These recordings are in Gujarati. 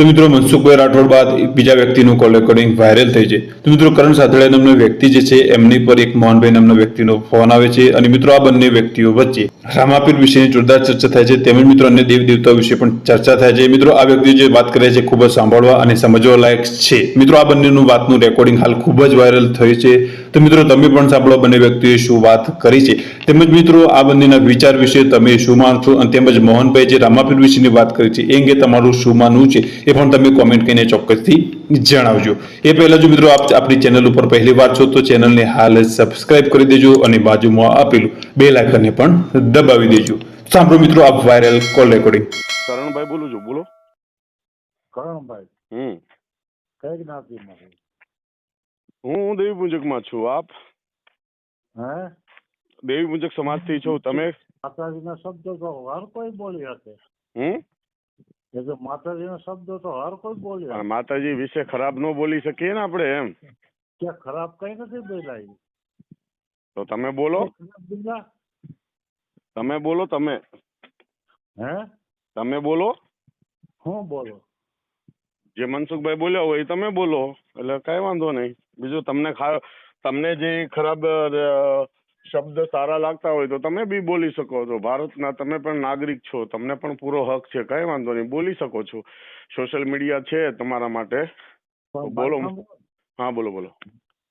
તો મિત્રો મનસુખભાઈ રાઠોડ બાદ બીજા વ્યક્તિનું કોલ રેકોર્ડિંગ વાયરલ થઈ છે. તો મિત્રો કરણ સાથળિયા નામનો વ્યક્તિ જે છે, એમની પર એક મોહનભાઈ નામના વ્યક્તિનો ફોન આવે છે અને મિત્રો આ બંને વ્યક્તિઓ વચ્ચે રામાપીર વિશેની જોરદાર ચર્ચા થાય છે. તેમજ મિત્રો અન્ય દેવ દેવતા વિશે પણ ચર્ચા થાય છે. મિત્રો આ વ્યક્તિ જે વાત કરે છે ખૂબ જ સાંભળવા અને સમજવા લાયક છે. મિત્રો આ બંનેનું વાતનું રેકોર્ડિંગ હાલ ખૂબ જ વાયરલ થયું છે. તો મિત્રો તમે પણ સાંભળો બંને વ્યક્તિઓ શું વાત કરી છે. તેમજ મિત્રો આ બંનેના વિચાર વિશે તમે શું માનશો? અને તેમજ મોહનભાઈ જે રામાપીર વિશેની વાત કરી છે, એ અંગે તમારું શું માનવું છે? એ પણ તમે કોમેન્ટ કરીને ચોક્કસથી જણાવજો. એ પહેલાં જો મિત્રો આપ આપણી ચેનલ ઉપર પહેલી વાર છો તો ચેનલને હાલ જ સબસ્ક્રાઇબ કરી દેજો અને બાજુમાં આપેલું બે લાઇકનને પણ દબાવી દેજો. સાંભળો મિત્રો આપ વાયરલ કોલ રેકોર્ડિંગ કરણભાઈ બોલું છું બોલો. કરણભાઈ હમ. કઈ જ્ઞાતિમાં હું દેવી પૂજકમાં છું આપ? હે? દેવી પૂજક સમાજથી છો તમે? માતાજીના શબ્દો તો વાર કોઈ બોલી હશે હમ? એ તો શબ્દ તો હર કોઈ બોલી. માતાજી વિશે ખરાબ ન બોલી શકીએ ને આપણે એમ. કે ખરાબ કઈ નથી બોલાય તો તમે બોલો. તમે બોલો તમે. હે? તમે બોલો. હું બોલો? જે મનસુખભાઈ બોલ્યા હોય એ તમે બોલો. એટલે કઈ વાંધો નહીં. બીજું તમને ખા તમને જે ખરાબ શબ્દ સારા લાગતા હોય તો તમે બી બોલી શકો છો. ભારતના તમે પણ નાગરિક છો તમને પણ પૂરો હક છે કઈ વાંધો નહીં બોલી શકો છો. સોશિયલ મીડિયા છે તમારા માટે. બોલો. હા બોલો બોલો.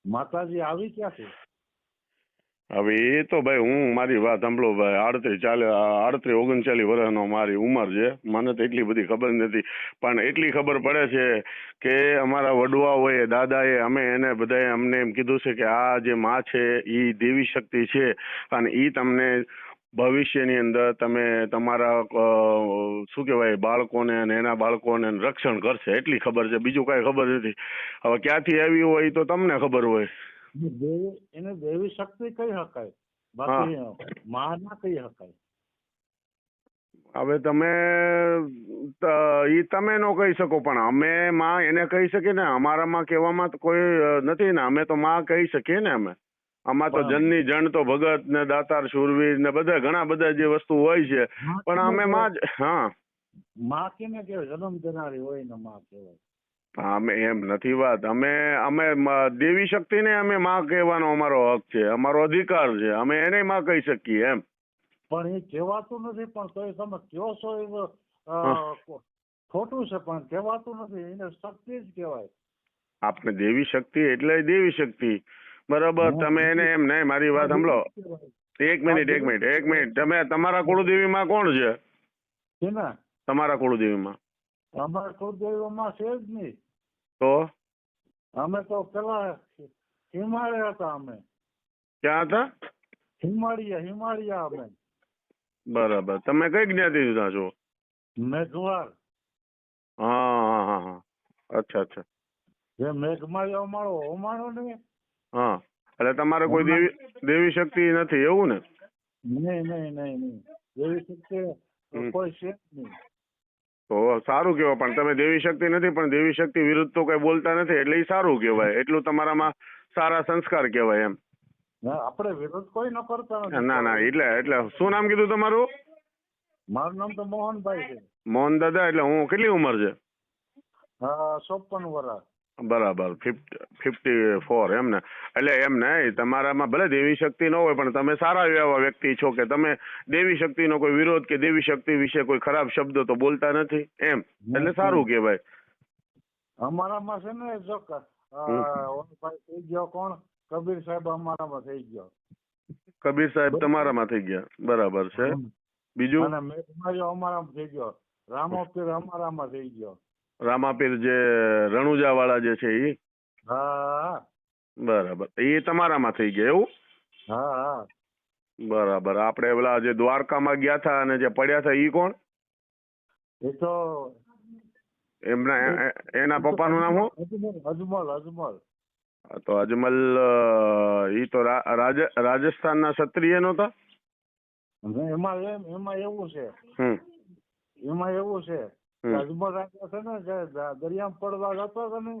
માતાજી આવી ક્યાંથી? હવે એ તો ભાઈ હું મારી વાત સાંભળો ભાઈ, આડત્રીસ ચાલે આડત્રીસ ઓગણચાલીસ વર્ષનો મારી ઉંમર છે. મને તો એટલી બધી ખબર નથી. પણ એટલી ખબર પડે છે કે અમારા વડવાઓએ દાદાએ અમે એને બધાએ અમને એમ કીધું છે કે આ જે માં છે એ દેવી શક્તિ છે અને એ તમને ભવિષ્યની અંદર તમે તમારા શું કહેવાય, બાળકોને અને એના બાળકોને રક્ષણ કરશે. એટલી ખબર છે. બીજું કાંઈ ખબર નથી. હવે ક્યાંથી આવી હોય તો તમને ખબર હોય. એને દેવી એને દેવી શક્તિ કહી શકાય. બાકી માં ના કહી શકાય. હવે તમે એ તમે નો કહી શકો પણ અમે માં એને કહી શકીએ ને અમારામાં કહેવામાં તો કોઈ નથી ને અમે તો માં કહી શકીએ ને અમે. આમાં તો જનની જણ તો ભગત ને દાતાર શૂરવીર ને બધા ઘણા બધા જે વસ્તુ હોય છે. પણ અમે માં જ હા. માં કેને કહેવાય જન્મ દેનારી હોય ને માં કહેવાય. અમે એમ નથી વાત. અમે અમે દેવી શક્તિને અમે માં કહેવાનો અમારો હક છે અમારો અધિકાર છે. અમે એને માં કહી શકીએ એમ. પણ એ કહેવાતું નથી પણ તોય તમે કયો છો એ ખોટું છે પણ કહેવાતું નથી. એને શક્તિ જ કહેવાય. આપણે દેવી શક્તિ એટલે દેવી શક્તિ. બરાબર તમે એને એમ નહીં મારી વાત સાંભળો. એક મિનિટ એક મિનિટ એક મિનિટ. તમે તમારા કુળદેવીમાં કોણ છે? તમારા કુળદેવીમાં. અમારા કુળદેવીમાં છે જ નહીં. તો? અમે તો પેલા હિમાલય હતા અમે. ક્યાં હતા? હિમાળિયા હિમાળિયા અમે. બરાબર. તમે કઈ જ્ઞાતિ જુદા છો? મેઘવાર હા હા હા હા. અચ્છા અચ્છા. જે મેઘમાળિયા અમારો હોમાણો ને? હા. એટલે તમારે કોઈ દેવી દેવી શક્તિ નથી એવું ને? નહીં નહીં નહીં નહીં. દેવી શક્તિ કોઈ છે જ નહીં. તો સારું કહેવાય પણ તમે દેવી શક્તિ નથી પણ દેવી શક્તિ વિરુદ્ધ તો કઈ બોલતા નથી એટલે એ સારું કહેવાય. એટલું તમારામાં સારા સંસ્કાર કહેવાય એમ. આપણે વિરોધ કોઈ ન કરતા ના ના એટલે એટલે શું નામ કીધું તમારું? મારું નામ તો મોહનભાઈ છે. મોહન દાદા એટલે હું કેટલી ઉંમર છે? હા ચોપન વર્ષ બરાબર ફિફ્ટી ફોર એમ ને એટલે એમ તમારામાં ભલે દેવી શક્તિ ન હોય પણ તમે સારા એવા વ્યક્તિ છો કે તમે દેવી શક્તિનો કોઈ વિરોધ કે દેવી શક્તિ વિશે કોઈ ખરાબ શબ્દો તો બોલતા નથી એમ. એટલે સારું કહેવાય. અમારામાં છે ને જો થઈ ગયો કોણ? કબીર સાહેબ અમારામાં થઈ ગયો. કબીર સાહેબ તમારામાં થઈ ગયા. બરાબર છે. બીજું? અમારામાં થઈ ગયો. રામો પીર અમારામાં થઈ ગયો. રામાપીર જે રણુજા વાળા જે છે એ હા. બરાબર. એ તમારામાં થઈ ગયા એવું? હા. હા બરાબર. આપણે પેલા જે દ્વારકામાં ગયા હતા અને જે પડ્યા હતા એ કોણ? એ તો એમના એના પપ્પાનું નામ શું? અજમલ અજમલ તો અજમલ ઈ તો રાજસ્થાનના ક્ષત્રિય નહોતા? એમાં એમ એવું છે. એમાં એવું છે. હમ. રાજા છે ને જે દરિયામાં પડવા જતો હતો ને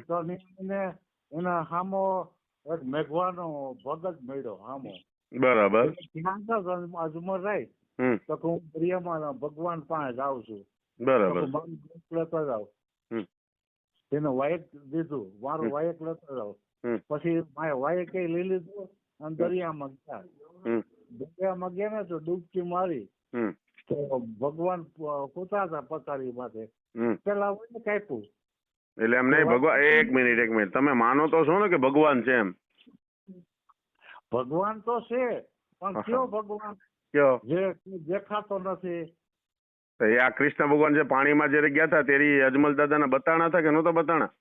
તો એને એના હામો એક મેઘવાનો ભગત મળ્યો હામો. બરાબર. તો રાય તો હું દરિયામાં ભગવાન પાસે જાઉં છું. બરાબર. મારું લેતા જાઉં. એને વાયક દીધું. મારું વાયક લેતા જાવ પછી મારે વાયક લઈ લીધું અને દરિયામાં ગયા. દરિયામાં ગયા ને તો ડૂબકી મારી. તો ભગવાન પોતા હતા પથારી માથે. પેલા હોય કાપ્યું. એટલે એમ નહીં ભગવાન એક મિનિટ એક મિનિટ. તમે માનો તો છો ને કે ભગવાન છે એમ? ભગવાન તો છે પણ કયો ભગવાન? કયો? જે દેખાતો નથી. એ આ કૃષ્ણ ભગવાન જે પાણીમાં જયારે ગયા હતા તેરી અજમલ દાદાને બતાણા હતા કે નહોતા બતાણા?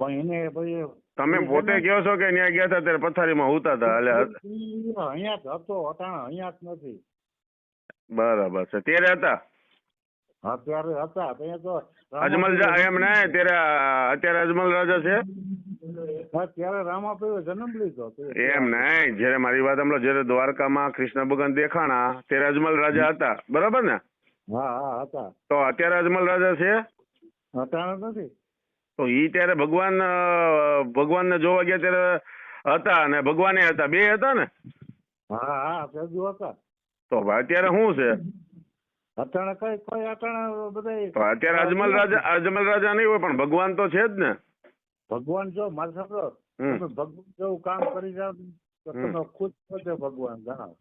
પણ એને ભાઈ તમે પોતે કહો છો કે ત્યાં ગયા હતા ત્યારે પથારીમાં હુતા હતા એટલે અહીંયા જ હતો અટાણા અહીંયા જ નથી. બરાબર છે. ત્યારે હતા? અત્યારે હતા. ત્યાં તો અજમલ એમ ને ત્યારે અત્યારે અજમલ રાજા છે? હા, ત્યારે રામાપીરે જન્મ લીધો એમ નહીં જયારે મારી વાત સાંભળો જયારે દ્વારકામાં કૃષ્ણ ભગવાન દેખાણા ત્યારે અજમલ રાજા હતા. બરાબર ને? હા હા હતા. તો અત્યારે અજમલ રાજા છે? અત્યારે નથી. તો ઈ ત્યારે ભગવાન ભગવાન ભગવાનને જોવા ગયા ત્યારે હતા અને ભગવાને હતા. બે હતા ને? હા હા હતા. તો અત્યારે શું છે અત્યારે કઈ કોઈ અટાણા બધા અત્યારે અજમલ રાજા અજમલ રાજા નહીં હોય પણ ભગવાન તો છે જ ને ભગવાન જો મારે સમજો. તમે ભગવાન જેવું કામ કરી જાવ તો. તમે ખુદ પોતે ભગવાન જણાવો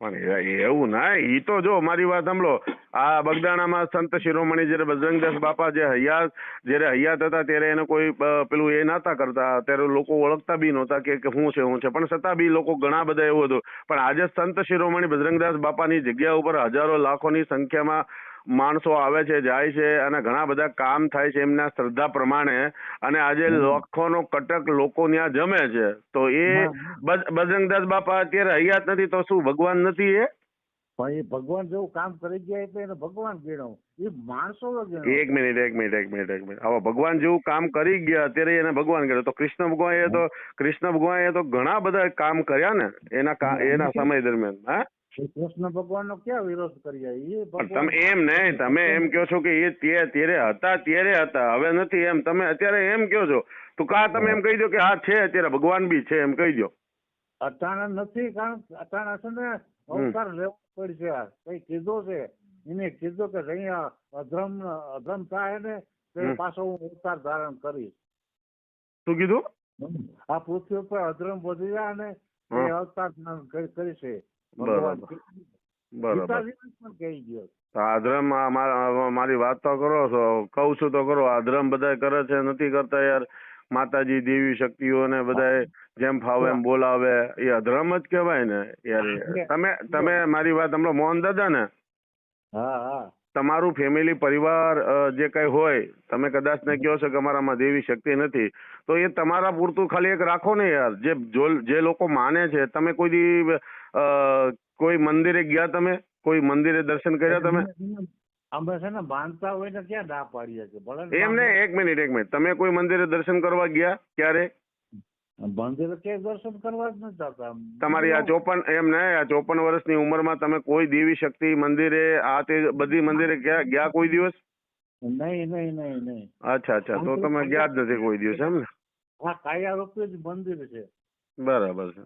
એવું ના એ તો જો મારી વાત સાંભળો. આ બગદાણામાં સંત શિરોમણી જયારે બજરંગદાસ બાપા જે હયાત, જયારે હયાત હતા ત્યારે એને કોઈ પેલું એ નતા કરતા. ત્યારે લોકો ઓળખતા બી નહોતા કે શું છે શું છે. પણ છતાં બી લોકો ઘણા બધા એવું હતું. પણ આજે સંત શિરોમણી બજરંગદાસ બાપાની જગ્યા ઉપર હજારો લાખોની સંખ્યામાં માણસો આવે છે જાય છે અને ઘણા બધા કામ થાય છે એમના શ્રદ્ધા પ્રમાણે. અને આજે લાખોનો કટક લોકો ત્યાં જમે છે. તો એ બજ- બજરંગદાસ બાપા અત્યારે હયાત નથી તો શું ભગવાન નથી એ? પણ એ ભગવાન જેવું કામ કરી ગયા એટલે એને ભગવાન ગણો એ માણસો એક મિનિટ એક મિનિટ એક મિનિટ એક મિનિટ. હવે ભગવાન જેવું કામ કરી ગયા અત્યારે એને ભગવાન કર્યો તો કૃષ્ણ ભગવાન એ તો કૃષ્ણ ભગવાન એ તો ઘણા બધા કામ કર્યા ને એના એના સમય દરમિયાન હા? કૃષ્ણ ભગવાન નો ક્યાં વિરોધ કર્યા? એ તમે એમ નહીં તમે એમ કહો છો કે એ ત્યારે હતા ત્યારે હતા. હવે નથી એમ. તમે અત્યારે એમ કહો છો. તો કા તમે એમ કહી દો કે હા છે અત્યારે ભગવાન બી છે એમ કહી દો. અટાણા નથી કારણ અટાણા છે ને અવતાર લેવો પડશે કઈ કીધો છે? એને કીધો કે અહીંયા અધ્રમ અધ્રમ થાય ને તો પાછો હું અવતાર ધારણ કરીશ. શું કીધું? આ પૃથ્વી ઉપર અધ્રમ વધી જાય ને એ અવતાર ધારણ કરી- ભગવાન બરાબર. બરાબર. ગીતાજીમાં પણ કહી ગયો. તો આ ધર્મ આ મા- મારી વાત તો કરો છો કહું છું તો કરો. આદ્રમ બધા કરે છે નથી કરતા યાર. માતાજી દેવી શક્તિઓને બધા જેમ ફાવે એમ બોલાવે. એ અધરમ જ કહેવાય ને યાર. તમે તમે મારી વાત હમણાં મોહન દાદા ને? તમારું ફેમિલી પરિવાર જે કઈ હોય તમે કદાચ ને કહો છો કે અમારામાં દેવી શક્તિ નથી તો એ તમારા પૂરતું ખાલી એક રાખો ને યાર. જે જે લોકો માને છે તમે કોઈ દી કોઈ મંદિરે ગયા તમે? કોઈ મંદિરે દર્શન કર્યા તમે? અમે છે ને બાંધતા હોય ને ક્યાં ના પાડીએ છીએ ભલે એમ ને? એક મિનિટ એક મિનિટ. તમે કોઈ મંદિરે દર્શન કરવા ગયા ક્યારે? મંદિરે ક્યાંય દર્શન કરવા જ નથી જતા. તમારી આ ચોપન એમ ને? આ ચોપન વર્ષની ઉંમરમાં તમે કોઈ દેવી શક્તિ મંદિરે આ તે બધી મંદિરે ગયા ગયા કોઈ દિવસ? નહીં નહીં નહીં નહીં. અચ્છા અચ્છા. તો તમે ગયા જ નથી કોઈ દિવસ એમ ને? હા કાયા રૂપે જ મંદિર છે. બરાબર છે.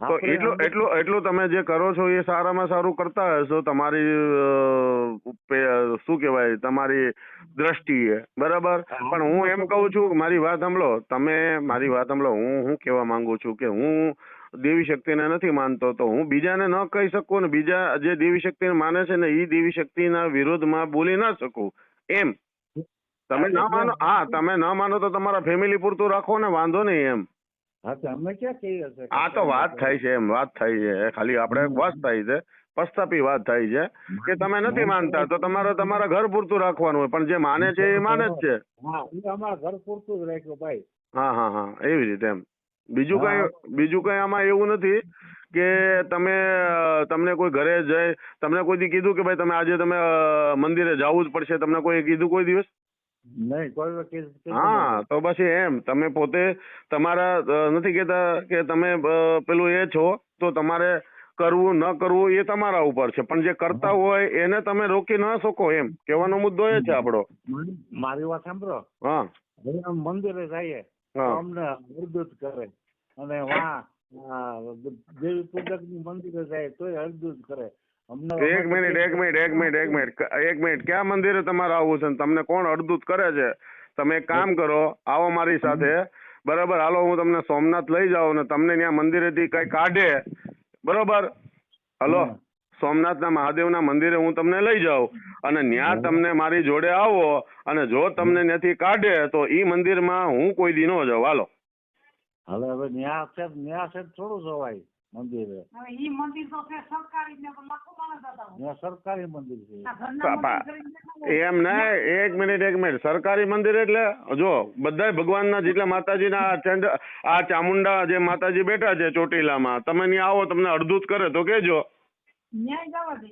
તો એટલું એટલું એટલું તમે જે કરો છો એ સારામાં સારું કરતા હશો તમારી શું કહેવાય તમારી દ્રષ્ટિએ બરાબર? પણ હું એમ કહું છું મારી વાત સાંભળો તમે મારી વાત સાંભળો હું હું કહેવા માંગુ છું કે હું દેવી શક્તિને નથી માનતો તો હું બીજાને ન કહી શકું ને બીજા જે દેવી શક્તિને માને છે ને એ દેવી શક્તિના વિરોધમાં બોલી ના શકું એમ. તમે ન માનો હા તમે ન માનો તો તમારા ફેમિલી પૂરતું રાખો ને વાંધો નહીં એમ. હા તો અમે ક્યાં કહીએ છીએ આ તો વાત થાય છે એમ વાત થાય છે. ખાલી આપણે વાત થાય છે પસ્તાપી વાત થાય છે કે તમે નથી માનતા તો તમારે તમારા ઘર પૂરતું રાખવાનું હોય પણ જે માને છે એ માને જ છે. હા અમારા ઘર પૂરતું જ રાખ્યું ભાઈ. હા હા હા એવી રીતે એમ. બીજું કઈ બીજું કઈ આમાં એવું નથી કે તમે તમને કોઈ ઘરે જઈ તમને કોઈ દી કીધું કે ભાઈ તમે આજે તમે મંદિરે જવું જ પડશે તમને કોઈ કીધું કોઈ દિવસ? નહીં કોઈ હા તો બસ એમ તમે પોતે તમારા નથી કહેતા કે તમે પેલું એ છો તો તમારે કરવું ન કરવું એ તમારા ઉપર છે. પણ જે કરતા હોય એને તમે રોકી ન શકો એમ. કહેવાનો મુદ્દો એ છે આપણો. મારી વાત સાંભળો. હા. મંદિરે જઈએ અમને અર્ધુત કરે. અને વા દેવી પૂજક મંદિરે જાય તોય અર્ધુત કરે. એક મિનિટ એક મિનિટ એક મિનિટ એક મિનિટ. એક મિનિટ. ક્યાં મંદિરે તમારે આવવું છે તમને કોણ અડધૂત કરે છે? તમે એક કામ કરો આવો મારી સાથે. બરાબર હાલો હું તમને સોમનાથ લઈ જાઉં ને તમને ત્યાં મંદિરેથી કઈ કાઢે. બરોબર? હલો. સોમનાથના મહાદેવના મંદિરે હું તમને લઈ જાઉં. અને ત્યાં તમને મારી જોડે આવો અને જો તમને ત્યાંથી કાઢે તો ઈ મંદિરમાં હું કોઈ દી ન જાઉં. હાલો. હવે હવે ન્યા સાહેબ ન્યા સાહેબ થોડું જવાય. મંદિરે. હવે ઈ મંદિર તો છે સરકારી ને લાખો માણસ હતા સરકારી મંદિર છે. એમ ને એક મિનિટ એક મિનિટ. સરકારી મંદિર એટલે જો બધા ભગવાનના જેટલા માતાજીના ના ચંડ આ ચામુંડા જે માતાજી બેઠા છે ચોટીલામાં તમે ત્યાં આવો તમને અડધૂત કરે તો કેજો ન્યાય જવા દે.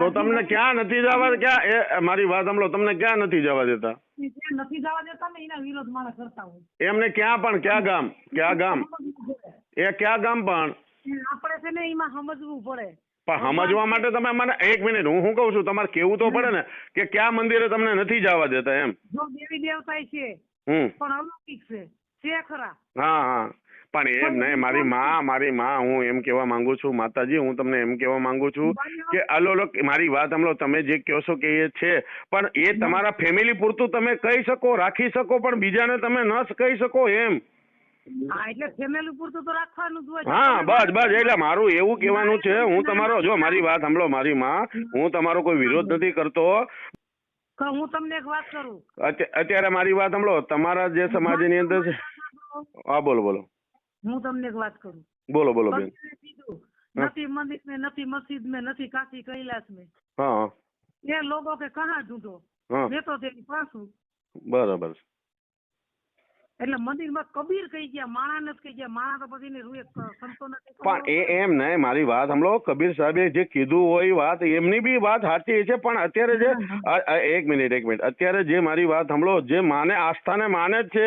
તો તમને ક્યાં નથી જવા ક્યાં? એ મારી વાત સાંભળો તમને ક્યાં નથી જવા દેતા? નથી જવા દેતા ને એના વિરોધ મારા કરતા હોય. એમને ક્યાં પણ ક્યાં ગામ? ક્યાં ગામ? એ ક્યાં ગામ પણ? આપણે છે ને એમાં સમજવું પડે. પણ સમજવા માટે તમે મને એક મિનિટ હું શું કહું છું તમારે કેવું તો પડે ને કે ક્યાં મંદિરે તમને નથી જવા દેતા એમ? જો દેવી દેવતા છે હમ. પણ અલૌકિક છે છે ખરા. હા હા. પણ એમ નહીં મારી માં મારી માં હું એમ કહેવા માંગુ છું માતાજી હું તમને એમ કહેવા માંગુ છું કે અલો લો મારી વાત સાંભળો તમે જે કહો છો કે એ છે પણ એ તમારા ફેમિલી પૂરતું તમે કહી શકો રાખી શકો પણ બીજાને તમે ન કહી શકો એમ. હા બસ બસ એટલે મારું એવું કહેવાનું છે હું તમારો જો મારી વાત સાંભળો મારી માં હું તમારો કોઈ વિરોધ નથી કરતો. હું તમને એક વાત કરું. અત્યારે મારી વાત સાંભળો તમારા જે સમાજની અંદર છે હા બોલો બોલો. હું તમને એક વાત કરું. બોલો બોલો બેન. નથી મંદિર મેં નથી મસ્જિદ મેં નથી કાશી કૈલાસ મે हाँ એ લોકો કે કહા ઢૂંઢો મેં તો તેની પાછું બરાબર એટલે મંદિરમાં કબીર કહી ગયા માણા નથી કહી ગયા. માણા તો પછી રૂએ સંતો પણ એ એમ ને મારી વાત સાંભળો. કબીર સાહેબે જે કીધું હોય વાત એમની બી વાત સાચી છે પણ અત્યારે જે એક મિનિટ એક મિનિટ. અત્યારે જે મારી વાત સાંભળો જે માને આસ્થાને માને જ છે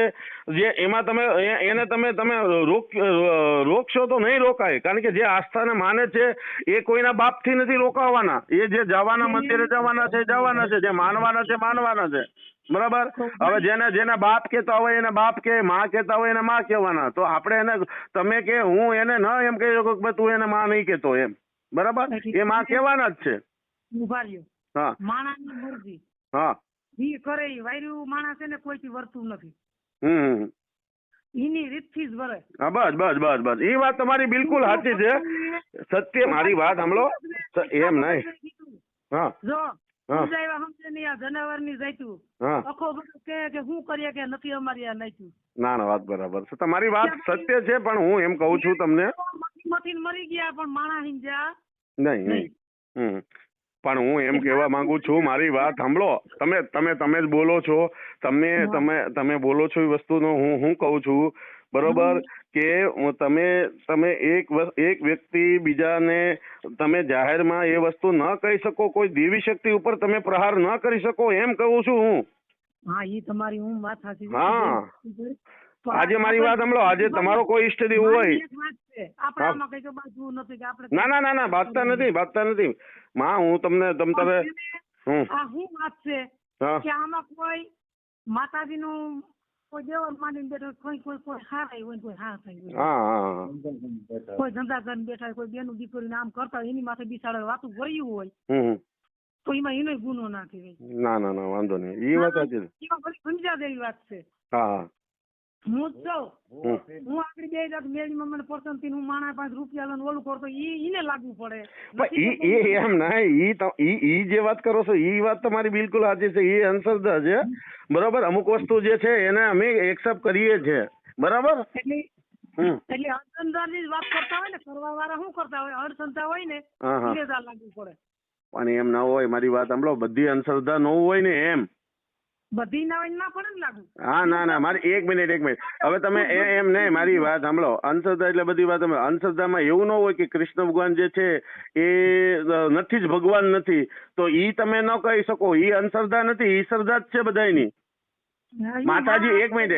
જે એમાં તમે એને તમે તમે રોક રોકશો તો નહીં રોકાય. કારણ કે જે આસ્થાને માને છે એ કોઈના બાપથી નથી રોકાવાના. એ જે જવાના મંદિરે જવાના છે જવાના છે જે માનવાના છે માનવાના છે. બરાબર? હવે જેને જેને બાપ કહેતા હોય એને બાપ કે માં કહેતા હોય એને માં કહેવાના. તો આપણે એને તમે કે હું એને ન એમ કહી શકો કે તું એને માં નહીં કહેતો એમ. બરાબર? એ માં કહેવાના જ છે. હા. માણાની મરજી. હા. ઈ કરે ઈ. વાયરું માણસ છે કોઈથી વર્તું નથી. હમ હમ. એની રીતથી જ વરે હા બસ બસ બસ બસ. એ વાત તમારી બિલકુલ સાચી છે. સત્ય મારી વાત સાંભળો. એમ નહીં. હા. જો સમજાવ્યા સમજે આ જનાવરની જાયતું. હા. આખો બધું કે કે શું કરીએ કે નથી અમારી આ નાખ્યું ના ના વાત બરાબર છે. તમારી વાત સત્ય છે પણ હું એમ કહું છું તમને મથી મરી ગયા પણ માણા હિંજ્યા નહીં નહીં. પણ હું એમ કહેવા માંગુ છું મારી વાત સાંભળો. તમે તમે તમે જ બોલો છો. તમે તમે તમે બોલો છો એ વસ્તુનો હું હું કહું છું. બરોબર? કે તમે તમે એક એક વ્યક્તિ બીજાને તમે જાહેરમાં એ વસ્તુ ન કહી શકો કોઈ દેવી શક્તિ ઉપર તમે પ્રહાર ન કરી શકો એમ કહું છું હું. હા એ તમારી હું વાત સાચી હા. આજે મારી વાત સાંભળો આજે તમારો કોઈ હોય. હા. નથી કે આપણે ના ના ના ના બાંધતા નથી બાંધતા નથી. માં હું તમને તમ તમે હમ વાત છે હા. કે આમાં કોઈ માતાજીનું કોઈ દેવર માનીને બેઠો હોય, કોઈ કોઈ કોઈ હારાય હોય ને કોઈ હા થાય હોય હા હા હા કોઈ ધંધા કરીને બેઠા હોય કોઈ બેનું દીકરીને આમ કરતા હોય એની માથે બિસાડે વાતું હોય હમ હમ. તો એમાં એનો ગુનો ના કહેવાય. ના ના ના વાંધો નહીં. એ વાત સાચી છે. એમાં બધી સમજ્યા જેવી વાત છે. હા હા. હું જ જાઉં. હું આગળ બે જાત મેળીમાં મને પસંદ હું માણા પાંચ રૂપિયા લઈને ઓલું કરતો ઈ ઈને લાગુ પડે. ઈ ઈ એમ નહીં ઈ તો ઈ ઈ જે વાત કરો છો ઈ વાત તમારી બિલકુલ સાચી છે ઈ અંધશ્રદ્ધા છે. બરોબર અમુક વસ્તુ જે છે એને અમે એક્સેપ્ટ કરીએ છે. બરાબર? એટલે એટલે અણસંધાની વાત કરતા હોય ને કરવા વાળા શું કરતા હોય? અણસંધા હોય ને હા હા. ઈને જ આ લાગુ પડે. પણ એમ ના હોય મારી વાત સાંભળો બધી અંધશ્રદ્ધા ન હોય ને એમ. બધી ના હોય ને ના પડે ને લાગુ. હા ના ના મારી એક મિનિટ એક મિનિટ. હવે તમે એ એમ નહીં મારી વાત સાંભળો. અંધશ્રદ્ધા એટલે બધી વાત સાંભળો. અંધશ્રદ્ધામાં એવું ન હોય કે કૃષ્ણ ભગવાન જે છે એ નથી જ ભગવાન નથી. તો ઈ તમે ન કહી શકો. ઈ અંધશ્રદ્ધા નથી ઈ શ્રદ્ધા જ છે બધાયની. હા, માતાજી એક મિનિટ.